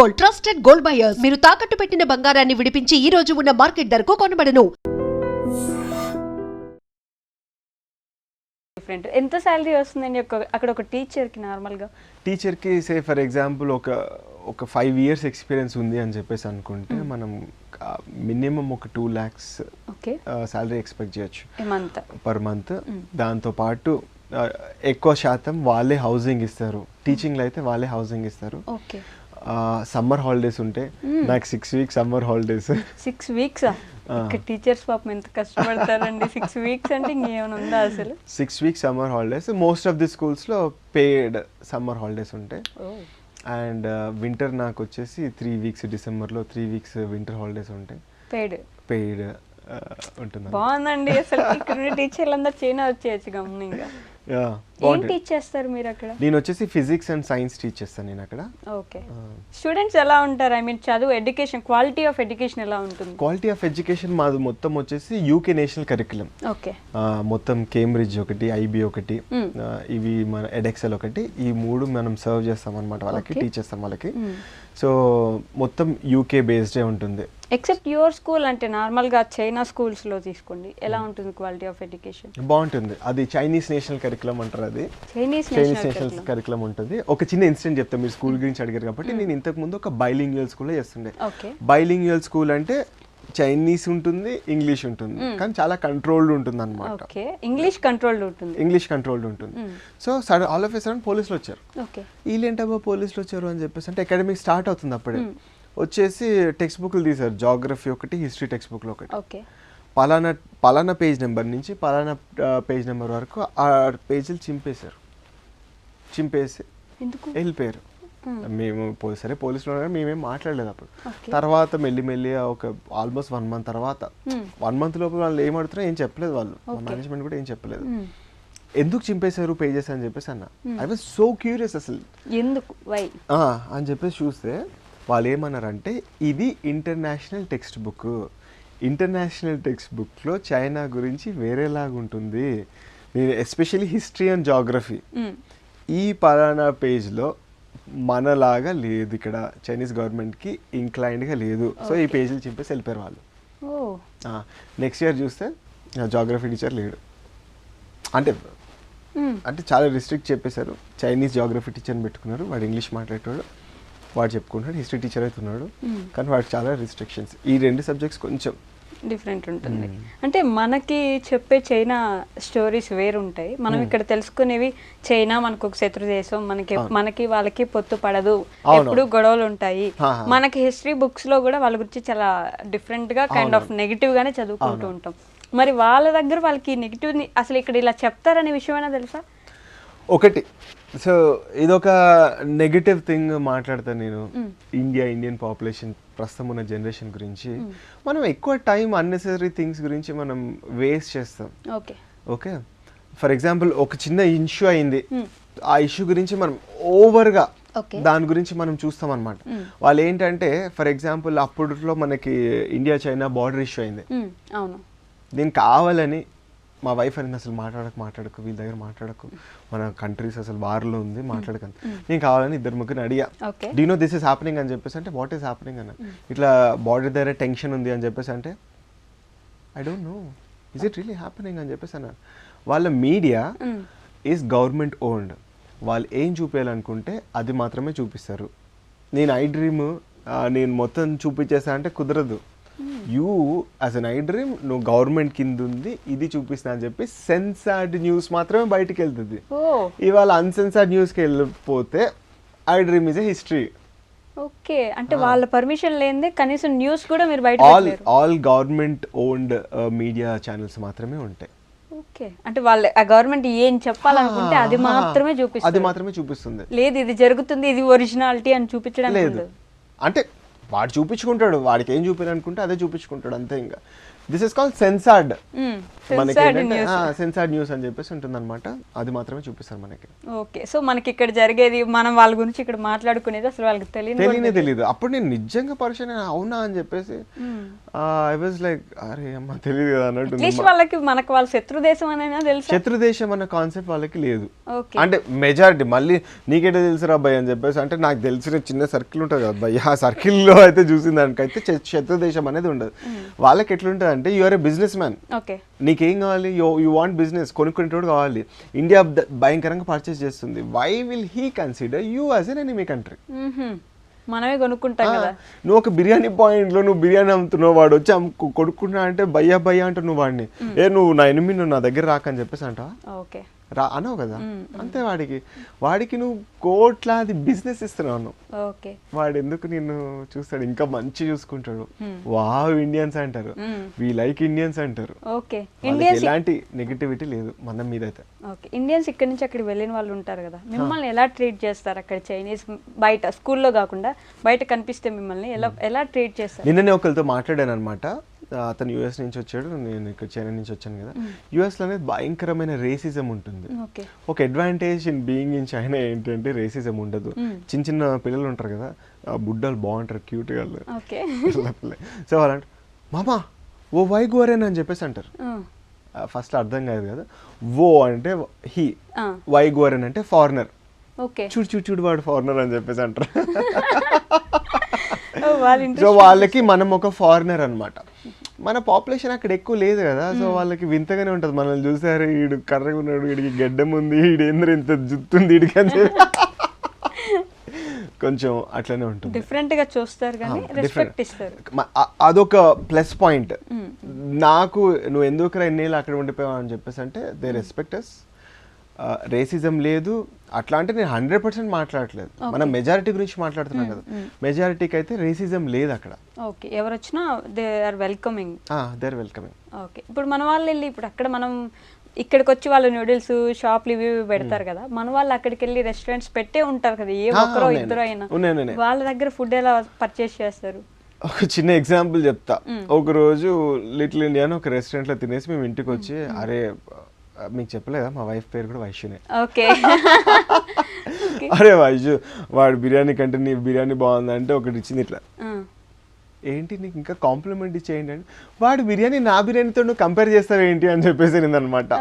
Gold trusted gold buyers. మీరు తాకట్టు పెట్టిన బంగారాన్ని విడిపించి ఈ రోజు ఉన్న మార్కెట్ ధరకు కొనబడను. డిఫరెంట్ ఎంత శాలరీ వస్తుందండి ఒక అక్కడ ఒక టీచర్కి నార్మల్గా టీచర్కి సే ఫర్ ఎగ్జాంపుల్ ఒక ఒక ఫైవ్ ఇయర్స్ ఎక్స్పీరియన్స్ ఉంది అని చెప్పేసి అనుకుంటే మనం మినిమం ఒక two lakhs okay salary expect చేయొచ్చు. పర్ మంత్ దాంతో పాటు ఎక్కువ శాతం వాళ్ళే హౌసింగ్ ఇస్తారు. టీచింగ్లో అయితే వాళ్ళే హౌసింగ్ ఇస్తారు. ఓకే సమ్మర్ హాలిడేస్ ఉంటే నాకు six weeks summer holidays. Six weeks teachers పాపం ఎంత కష్టపడతారండి? సిక్స్ వీక్స్ అంటే ఇంకేమైనా ఉందా అసలు? Six weeks summer holidays most of the స్కూల్స్లో పేడ్ సమ్మర్ హాలిడేస్ ఉంటాయి అండ్ వింటర్ నాకు వచ్చేసి త్రీ వీక్స్ డిసెంబర్లో త్రీ వీక్స్ వింటర్ హాలిడేస్ ఉంటాయి పేడ్ పెయిడ్ ఉంటుంది బాగుందండి. అసలు ఇక్కడ టీచర్లు అందరు చైనా వచ్చేయచ్చు గమనింగా ఏం టీచ్ చేస్తారు మీరు అక్కడ నేను వచ్చేసి ఫిజిక్స్ అండ్ సైన్స్ టీచ్ చేస్తాను నేను అక్కడ ఓకే స్టూడెంట్స్ ఎలా ఉంటారు? ఐ మీన్ చదువు ఎడ్యుకేషన్ క్వాలిటీ ఆఫ్ ఎడ్యుకేషన్ ఎలా ఉంటుంది? క్వాలిటీ ఆఫ్ ఎడ్యుకేషన్ మాది మొత్తం వచ్చేసి యూకే నేషనల్ కరికులం ఓకే మొత్తం కేంబ్రిడ్జ్ ఒకటి ఐబీ ఒకటి ఆ, ఇవి మన ఎడెక్సెల్ ఒకటి. ఈ మూడు మనం సర్వ్ చేస్తాం అనమాట వాళ్ళకి. టీచ్ చేస్తాం వాళ్ళకి. సో మొత్తం యూకే బేస్డే ఉంటుంది. ఎక్సెప్ట్ యువర్ స్కూల్ అంటే నార్మల్గా చైనా స్కూల్స్లో తీసుకోండి. ఎలా ఉంటుంది క్వాలిటీ ఆఫ్ ఎడ్యుకేషన్ బాగుంటుంది. అది చైనీస్ నేషనల్ కరికులం అంటారు అది. చైనీస్ నేషనల్ కరికులం ఉంటుంది. ఒక చిన్న ఇన్సిడెంట్ చెప్తాను మీరు స్కూల్ గురించి అడిగారు కాబట్టి నేను ఇంతకు ముందు ఒక బైలింగ్యువల్ స్కూల్లో చేస్తుండే. ఓకే బైలింగ్యువల్ స్కూల్ అంటే చైనీస్ ఉంటుంది ఇంగ్లీష్ ఉంటుంది. కానీ చాలా కంట్రోల్డ్ ఉంటుంది అనమాట ఓకే ఇంగ్లీష్ కంట్రోల్డ్ ఉంటుంది. ఇంగ్లీష్ కంట్రోల్డ్ ఉంటుంది. So sudden all of a sudden పోలీసులు వచ్చారు. ఓకే వీళ్ళేంటబ్బా పోలీసులు వచ్చారు? అని చెప్పేసి అంటే అకాడమిక్ స్టార్ట్ అవుతుంది అప్పుడే. వచ్చేసి టెక్స్ట్ బుక్లు తీశారు. జాగ్రఫీ ఒకటి హిస్టరీ టెక్స్ట్ బుక్లు ఒకటి. ఓకే. పలానా పలానా పేజ్ నెంబర్ నుంచి పలానా పేజ్ నెంబర్ వరకు ఆ పేజీలు చింపేశారు. చింపేసి ఎందుకు? వెళ్ళిపోయారు. మేము సరే పోలీసులు ఉన్నారు మేమేం మాట్లాడలేదు అప్పుడు. తర్వాత మెల్లి మెల్లి ఒక ఆల్మోస్ట్ వన్ మంత్ తర్వాత వన్ మంత్ లోపు వాళ్ళు ఏం ఏం చెప్పలేదు వాళ్ళు. మేనేజ్మెంట్ కూడా ఏం చెప్పలేదు. ఎందుకు చింపేశారు పేజెస్ అని చెప్పేసి అన్న. ఐ వాజ్ సో క్యూరియస్ అసలు. ఎందుకు? అని చెప్పేసి చూస్తే వాళ్ళు ఏమన్నారంటే ఇది international textbook. International text బుక్లో చైనా గురించి వేరేలాగా ఉంటుంది నేను ఎస్పెషల్లీ హిస్టరీ అండ్ జాగ్రఫీ. ఈ పలానా పేజ్లో మనలాగా లేదు ఇక్కడ. చైనీస్ గవర్నమెంట్కి ఇంక్లైన్డ్గా లేదు. సో ఈ పేజీలు చింపేసి వెళ్ళిపోయారు వాళ్ళు. నెక్స్ట్ ఇయర్ చూస్తే జాగ్రఫీ టీచర్ లేడు. అంటే అంటే చాలా రిస్ట్రిక్ట్ చెప్పేశారు. చైనీస్ జాగ్రఫీ టీచర్ని పెట్టుకున్నారు. వాడు ఇంగ్లీష్ మాట్లాడేటోడు. వాడు చెప్పుకుంటాడు హిస్టరీ టీచర్ అవుతున్నాడు కానీ వాడికి చాలా రిస్ట్రిక్షన్స్ ఈ రెండు సబ్జెక్ట్స్ కొంచెం డిఫరెంట్ ఉంటుంది. అంటే మనకి చెప్పే చైనా స్టోరీస్ వేరుంటాయి. మనం ఇక్కడ తెలుసుకునేవి చైనా మనకు ఒక శత్రు దేశం మనకి మనకి వాళ్ళకి పొత్తు పడదు. ఎప్పుడు గొడవలు ఉంటాయి. మనకి హిస్టరీ బుక్స్లో కూడా వాళ్ళ గురించి చాలా డిఫరెంట్గా కైండ్ ఆఫ్ నెగిటివ్ గానే చదువుకుంటూ ఉంటాం. మరి వాళ్ళ దగ్గర వాళ్ళకి నెగిటివ్ అసలు ఇక్కడ ఇలా చెప్తారనే విషయమైనా తెలుసా? ఒకటి. సో ఇదొక నెగటివ్ థింగ్ మాట్లాడతాను నేను. ఇండియా ఇండియన్ పాపులేషన్ ప్రస్తుతం ఉన్న జనరేషన్ గురించి. మనం ఎక్కువ టైం అన్నెసరీ థింగ్స్ గురించి మనం వేస్ట్ చేస్తాం. ఓకే. ఓకే? ఫర్ ఎగ్జాంపుల్ ఒక చిన్న ఇష్యూ అయింది. ఆ ఇష్యూ గురించి మనం ఓవర్గా. దాని గురించి మనం చూస్తాం అనమాట వాళ్ళు ఏంటంటే ఫర్ ఎగ్జాంపుల్ అప్పుడులో మనకి ఇండియా చైనా బార్డర్ ఇష్యూ అయింది. అవును. దీనికి కావాలని మా వైఫ్ అనేది అసలు మాట్లాడకు మాట్లాడకు వీళ్ళ దగ్గర మాట్లాడకు. మన కంట్రీస్ అసలు వార్లో ఉంది మాట్లాడకండి. నేను కావాలని ఇద్దరు ముగ్గురు అడిగా. They know this is happening అని చెప్పేసి అంటే వాట్ ఈస్ హ్యాపెనింగ్ అన్న ఇట్లా బార్డర్ దగ్గర టెన్షన్ ఉంది అని చెప్పేసి అంటే I don't know is it really happening అని చెప్పేసి అన్నారు వాళ్ళ మీడియా ఈజ్ గవర్నమెంట్ ఓన్డ్ వాళ్ళు ఏం చూపించాలనుకుంటే అది మాత్రమే చూపిస్తారు. నేను ఐ డ్రీమ్ నేను మొత్తం చూపించేసా అంటే కుదరదు. You as an I dream నువ్వు గవర్నమెంట్ కింద ఉంది ఇది చూపిస్తా అని చెప్పి సెన్సార్డ్ న్యూస్ మాత్రమే బయటికి వెళ్తుంది ఇవాళ అన్సెన్సార్డ్ న్యూస్కి వెళ్ళిపోతే I dream is a history. Okay. అంటే వాళ్ళ పర్మిషన్ లేనిదే కనీసం న్యూస్ కూడా మీరు బయట all all government owned media channels మాత్రమే ఉంటాయి. ఓకే. అంటే వాళ్ళ గవర్నమెంట్ ఏం చెప్పాలనుకుంటే అది మాత్రమే అది చూపిస్తుంది. మాత్రమే చూపిస్తుంది. లేదు ఇది జరుగుతుంది ఇది ఒరిజినాలిటీ అని చూపించడం లేదు. అంటే వాడు చూపించుకుంటాడు వాడికి ఏం చూపించాలనుకుంటే అదే చూపించుకుంటాడు అంతే ఇంకా. This is call censored. మనకి. సెన్సార్డ్ న్యూస్ అని చెప్పేసి ఉంటుందన్నమాట. అది మాత్రమే చూపిస్తారు మనకి. ఓకే సో మనకి ఇక్కడ జరిగేది మనం వాళ్ళ గురించి ఇక్కడ మాట్లాడుకునేది అసలు వాళ్ళకి తెలియని తెలియనే తెలియదు అప్పుడు నేను నిజంగా పరిచయం అవునా అని చెప్పేసి ఐ వాజ్ లైక్ అరే అమ్మ తెలియదు కదా అన్నట్టు వాళ్ళకి మనకు వాళ్ళ శత్రు దేశం అనైనా తెలుసు? శత్రు దేశం అన్న కాన్సెప్ట్ వాళ్ళకి లేదు. అంటే మెజారిటీ మళ్ళీ నీకేటో తెలుసురా అబ్బాయి అని చెప్పేసి అంటే నాకు తెలిసిన చిన్న సర్కిల్ ఉంటుంది కదా అబ్బాయి. ఆ సర్కిల్లో అయితే చూసిన దానికైతే చ- శత్రు దేశం అనేది ఉండదు. వాళ్ళకి ఎట్లుంటుంది అంటే you're a businessman okay నీకేం కావాలి? యో యూ వాంట్ బిజినెస్ కొనుక్కునేటోడు కావాలి. ఇండియా భయంకరంగా పర్చేస్ చేస్తుంది. Why will he consider you as an enemy country. మనమే కొనుక్కుంటాం కదా. నువ్వు ఒక బిర్యానీ పాయింట్లో నువ్వు బిర్యానీ అమ్ముతున్నావు వాడు వచ్చి కొడుకున్నా అంటే భయ్యా భయ్యా నువ్వు వాడిని. ఏ నువ్వు నా ఎనిమిది నువ్వు నా దగ్గర రాకని చెప్పేసి అంటావా? ఓకే. రా అనవు కదా. అంతే వాడికి. వాడికి నువ్వు కోట్లాది బిజినెస్ ఇస్తున్నావు వాడు ఎందుకు నిన్ను చూస్తాడు? ఇంకా మంచి చూసుకుంటాడు. వావ్ ఇండియన్స్ అంటారు. వి లైక్ ఇండియన్స్ అంటారు. ఎలాంటి నెగిటివిటీ లేదు మన మీద అయితే ఓకే. ఇండియన్స్ ఇక్కడ నుంచి అక్కడికి వెళ్ళిన వాళ్ళు ఉంటారు కదా. మిమ్మల్ని ఎలా ట్రీట్ చేస్తారు అక్కడ చైనీస్? బయట స్కూల్లో కాకుండా బయట కనిపిస్తే మిమ్మల్ని ఎలా ఎలా ట్రీట్ చేస్తారు? నిన్ననే ఒకరితో మాట్లాడాను అనమాట అతను యుఎస్ నుంచి వచ్చాడు నేను ఇక్కడ చైనా నుంచి వచ్చాను కదా. యుఎస్లో అనేది భయంకరమైన రేసిజం ఉంటుంది. ఓకే. ఒక advantage in being in China ఏంటంటే రేసిజం ఉండదు. చిన్న చిన్న పిల్లలు ఉంటారు కదా బుడ్డలు బాగుంటారు క్యూట్గా ఓకే. సో వాళ్ళంటే మామా ఓ వై గోరేన్ అని చెప్పేసి అంటారు. ఫస్ట్ అర్థం కాదు కదా. ఓ అంటే హీ వై గోరెన్ అంటే ఫారినర్ చూడు చూడు చూడు వాడు ఫారినర్ అని చెప్పేసి అంటారు. సో వాళ్ళకి మనం ఒక ఫారినర్ అన్నమాట. మన పాపులేషన్ అక్కడ ఎక్కువ లేదు కదా. సో వాళ్ళకి వింతగానే ఉంటుంది. మనల్ని చూసారు వీడు కర్రగా ఉన్నాడు వీడికి గడ్డం ఉంది వీడు ఏంద్ర ఇంత జుత్తుంది వీడికి అని కొంచెం అట్లనే ఉంటుంది. డిఫరెంట్గా చూస్తారు కానీ different. రెస్పెక్ట్ ఇస్తారు. అదొక ప్లస్ పాయింట్ నాకు నువ్వు ఎందుకు ఎన్నేళ్ళు అక్కడ ఉండిపోయావు అని చెప్పేసి అంటే దే రెస్పెక్ట్ అస్ రేసిజం లేదు. అట్లా అంటే నేను హండ్రెడ్ పర్సెంట్ మాట్లాడట్లేదు. మనం మెజారిటీ గురించి మాట్లాడుతున్నాం కదా. మెజారిటీకి అయితే రేసిజం లేదు అక్కడ. ఓకే. ఎవరు వచ్చినా they are welcoming they are welcoming okay. ఇప్పుడు మన వాళ్ళు వెళ్ళి ఇప్పుడు అక్కడ మనం ఇక్కడికి వచ్చి వాళ్ళు నూడిల్స్ షాప్లు ఇవి పెడతారు కదా మన వాళ్ళు అక్కడికి వెళ్ళి రెస్టారెంట్స్ పెట్టే ఉంటారు కదా ఏ ఒక్కరో ఇద్దరు అయినా. వాళ్ళ దగ్గర ఫుడ్ ఎలా పర్చేస్ చేస్తారు? ఒక చిన్న ఎగ్జాంపుల్ చెప్తా. ఒక రోజు లిటిల్ ఇండియా అని ఒక రెస్టారెంట్లో తినేసి మేము ఇంటికి వచ్చి అరే ఆ, మీకు చెప్పలేదా? మా వైఫ్ పేరు కూడా వైశ్యునే ఓకే. అరే వైజు వాడు బిర్యానీ కంటే నీ బిర్యానీ బాగుందంటే ఒకటి ఇచ్చింది ఇట్లా. ఏంటి నీకు ఇంకా కాంప్లిమెంట్ ఇచ్చేయండి అంటే వాడు బిర్యానీ నా బిర్యానీతో నువ్వు కంపేర్ చేస్తావు ఏంటి? అని చెప్పేసి అనమాట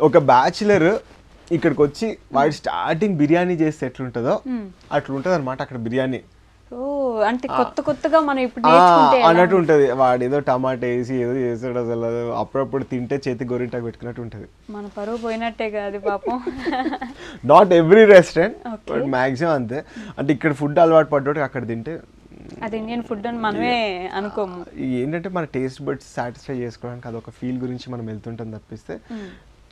ఒక బ్యాచులర్ ఇక్కడికి వచ్చి వాడు స్టార్టింగ్ బిర్యానీ చేస్తే ఎట్లుంటుందో అట్లుంటుంది అనమాట అక్కడ బిర్యానీ. అంటే కొత్త కొత్తగా మనం ఇప్పుడు? అన్నట్టు ఉంటది. వాడు ఏదో టమాటా వేసి ఏదో చేస్తాడు అసలు. అప్పుడప్పుడు తింటే చేతి గొరింటాకు పెట్టుకున్నట్టు ఉంటది. మన పరువు పోయినట్టే కాదు పాపం. Not every restaurant but maximum అంతే. అంటే ఇక్కడ ఫుడ్ అలవాటు పడ్డోడు అక్కడ తింటే అది ఇండియన్ ఫుడ్ అని మనమే అనుకోము. ఏంటంటే మన టేస్ట్ బడ్స్ సాటిస్ఫై చేసుకోవడానికి అదొక ఫీల్ గురించి మనం వెళ్తుంటాం తప్పిస్తే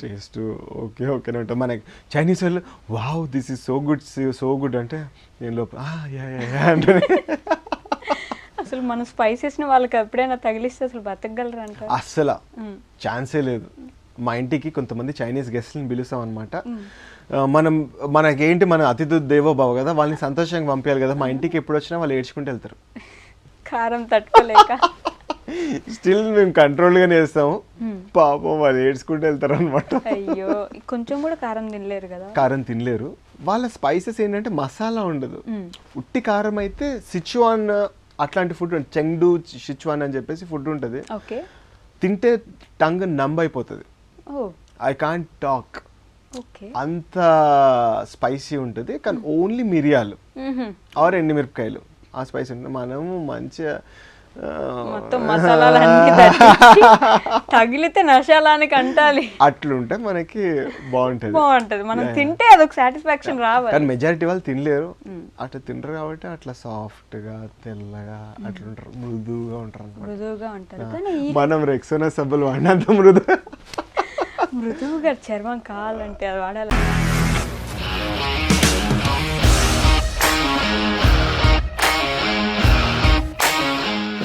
టేస్ట్ ఓకే ఓకేనే ఉంటుంది మనకి చైనీస్ వాళ్ళు wow this is so good so good అంటే నేను లోపల అంటే అసలు మన స్పైసెస్ని వాళ్ళకి ఎప్పుడైనా తగిలిస్తే అసలు బతకగలరు అంటారు అస్సలు. ఛాన్సే లేదు. మా ఇంటికి కొంతమంది చైనీస్ గెస్ట్ని పిలుస్తాం అనమాట మనం మనకేంటి మన అతిథి దేవో భవ కదా వాళ్ళని సంతోషంగా పంపించాలి కదా. మా ఇంటికి ఎప్పుడు వచ్చినా వాళ్ళు ఏడ్చుకుంటూ వెళ్తారు. కారం తట్టుకోలేక. స్టిల్ మేము కంట్రోల్గానే వేస్తాము పాపం వాళ్ళు ఏడ్చుకుంటూ వెళ్తారు అనమాట అయ్యో కొంచెం కూడా కారం తినలేరు కదా? కారం తినలేరు. వాళ్ళ స్పైసెస్ ఏంటంటే మసాలా ఉండదు. ఉట్టి కారం అయితే సిచువాన్ అట్లాంటి ఫుడ్ చెంగ్డు సిచువాన్ అని చెప్పేసి ఫుడ్ ఉంటుంది. తింటే టంగ్ నంబ్ అయిపోతుంది. I can't talk okay. అంత స్పైసీ ఉంటుంది కానీ ఓన్లీ మిరియాలు. ఆర్ ఎండుమిరపకాయలు. ఆ స్పైసీ ఉంటుంది. మనము మంచిగా మొత్తం అన్ని దట్టించి తగిలితే నశాలానికి అంటాలి అట్లుంటే మనకి బాగుంటుంది. బాగుంటది. మనం తింటే అదొక సాటిస్ఫాక్షన్ రావాలి. కానీ మెజారిటీ వాళ్ళు తినలేరు. అట్లా తినరు కాబట్టి అట్లా సాఫ్ట్గా తెల్లగా అట్లుంటారు. మృదువుగా ఉంటారు. మృదువుగా ఉంటది కానీ ఈ మనం రెక్సోనా సబ్బులు వాడినంత మృదు మృదువుగా చర్మం కావాలంటే అది వాడాలి.